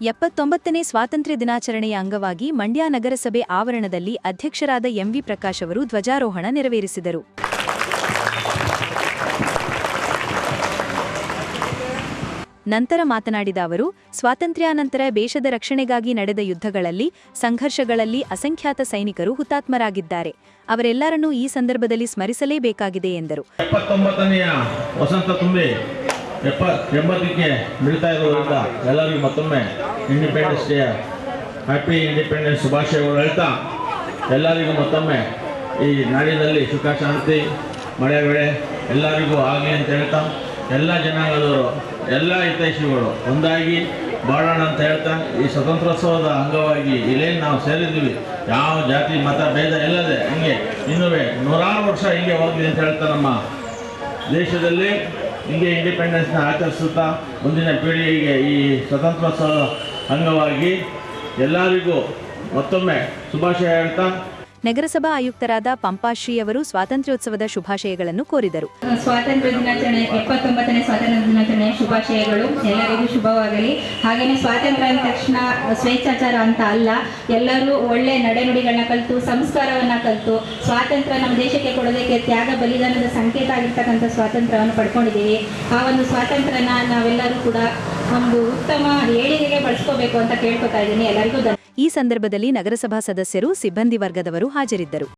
ಎಪ್ಪತ್ತೊಂಬತ್ತನೇ ಸ್ವಾತಂತ್ರ್ಯ ದಿನಾಚರಣೆಯ ಅಂಗವಾಗಿ ಮಂಡ್ಯ ನಗರಸಭೆ ಆವರಣದಲ್ಲಿ ಅಧ್ಯಕ್ಷರಾದ ಎಂವಿ ಪ್ರಕಾಶ್ ಅವರು ಧ್ವಜಾರೋಹಣ ನೆರವೇರಿಸಿದರು. ನಂತರ ಮಾತನಾಡಿದ ಅವರು, ಸ್ವಾತಂತ್ರ್ಯಾನಂತರ ದೇಶದ ರಕ್ಷಣೆಗಾಗಿ ನಡೆದ ಯುದ್ಧಗಳಲ್ಲಿ ಸಂಘರ್ಷಗಳಲ್ಲಿ ಅಸಂಖ್ಯಾತ ಸೈನಿಕರು ಹುತಾತ್ಮರಾಗಿದ್ದಾರೆ. ಅವರೆಲ್ಲರನ್ನೂ ಈ ಸಂದರ್ಭದಲ್ಲಿ ಸ್ಮರಿಸಲೇಬೇಕಾಗಿದೆ ಎಂದರು. ಎಂಬತ್ತಕ್ಕೆ ಮಿಡ್ತಾ ಇರೋದ್ರಿಂದ ಎಲ್ಲರಿಗೂ ಮತ್ತೊಮ್ಮೆ ಇಂಡಿಪೆಂಡೆನ್ಸ್ ಡೇ ಹ್ಯಾಪಿ ಇಂಡಿಪೆಂಡೆನ್ಸ್ ಶುಭಾಶಯಗಳು ಹೇಳ್ತಾ, ಎಲ್ಲರಿಗೂ ಮತ್ತೊಮ್ಮೆ ಈ ನಾಡಿನಲ್ಲಿ ಸುಖ ಶಾಂತಿ ಮಳೆ ಬೆಳೆ, ಎಲ್ಲರಿಗೂ ಆಗಲಿ ಅಂತ ಹೇಳ್ತಾ, ಎಲ್ಲ ಜನಾಂಗದವರು, ಎಲ್ಲ ಹಿತೈಷಿಗಳು ಒಂದಾಗಿ ಬಾಳೋಣ ಅಂತ ಹೇಳ್ತಾ, ಈ ಸ್ವತಂತ್ರೋತ್ಸವದ ಅಂಗವಾಗಿ ಇಲ್ಲೇನು ನಾವು ಸೇರಿದ್ದೀವಿ. ಯಾವ ಜಾತಿ, ಮತ, ಭೇದ ಇಲ್ಲದೆ ಹಿಂಗೆ ಇನ್ನೂ ನೂರಾರು ವರ್ಷ ಹಿಂಗೆ ಹೋಗ್ಲಿ ಅಂತ ಹೇಳ್ತಾ ನಮ್ಮ ದೇಶದಲ್ಲಿ. ಹಿಂಗೆ ಇಂಡಿಪೆಂಡೆನ್ಸ್ನ ಆಚರಿಸುತ್ತಾ ಮುಂದಿನ ಪೀಳಿಗೆಗೆ ಈ ಸ್ವತಂತ್ರೋತ್ಸವದ ಅಂಗವಾಗಿ ಎಲ್ಲರಿಗೂ ಮತ್ತೊಮ್ಮೆ ಶುಭಾಶಯ ಹೇಳ್ತಾ ನಗರಸಭಾ ಆಯುಕ್ತರಾದ ಪಂಪಾಶ್ರೀ ಅವರು ಸ್ವಾತಂತ್ರ್ಯೋತ್ಸವದ ಶುಭಾಶಯಗಳನ್ನು ಕೋರಿದರು. ಸ್ವಾತಂತ್ರ್ಯ ದಿನಾಚರಣೆ, ಎಪ್ಪತ್ತೊಂಬತ್ತನೇ ಸ್ವಾತಂತ್ರ್ಯ ದಿನಾಚರಣೆಯ ಶುಭಾಶಯಗಳು. ಎಲ್ಲರಿಗೂ ಶುಭವಾಗಲಿ. ಹಾಗೆಯೇ ಸ್ವಾತಂತ್ರ್ಯ ಅಂದ ತಕ್ಷಣ ಸ್ವೇಚ್ಛಾಚಾರ ಅಂತ ಅಲ್ಲ, ಎಲ್ಲರೂ ಒಳ್ಳೆ ನಡೆನುಡಿಗಳನ್ನ ಕಲಿತು, ಸಂಸ್ಕಾರವನ್ನ ಕಲಿತು, ಸ್ವಾತಂತ್ರ್ಯ ನಮ್ಮ ದೇಶಕ್ಕೆ ಕೊಡೋದಕ್ಕೆ ತ್ಯಾಗ, ಬಲಿದಾನದ ಸಂಕೇತ ಆಗಿರ್ತಕ್ಕಂಥ ಸ್ವಾತಂತ್ರ್ಯವನ್ನು ಪಡ್ಕೊಂಡಿದ್ದೀವಿ. ಆ ಒಂದು ಸ್ವಾತಂತ್ರ್ಯನ ನಾವೆಲ್ಲರೂ ಕೂಡ ಒಂದು ಉತ್ತಮ ಏಳಿಗೆಗೆ ಬಳಸ್ಕೋಬೇಕು ಅಂತ ಕೇಳ್ಕೊತಾ ಇದ್ದೀನಿ. ಎಲ್ಲರಿಗೂ ಈ ಸಂದರ್ಭದಲ್ಲಿ ನಗರಸಭಾ ಸದಸ್ಯರು ಸಿಬ್ಬಂದಿ ವರ್ಗದವರು ಹಾಜರಿದ್ದರು.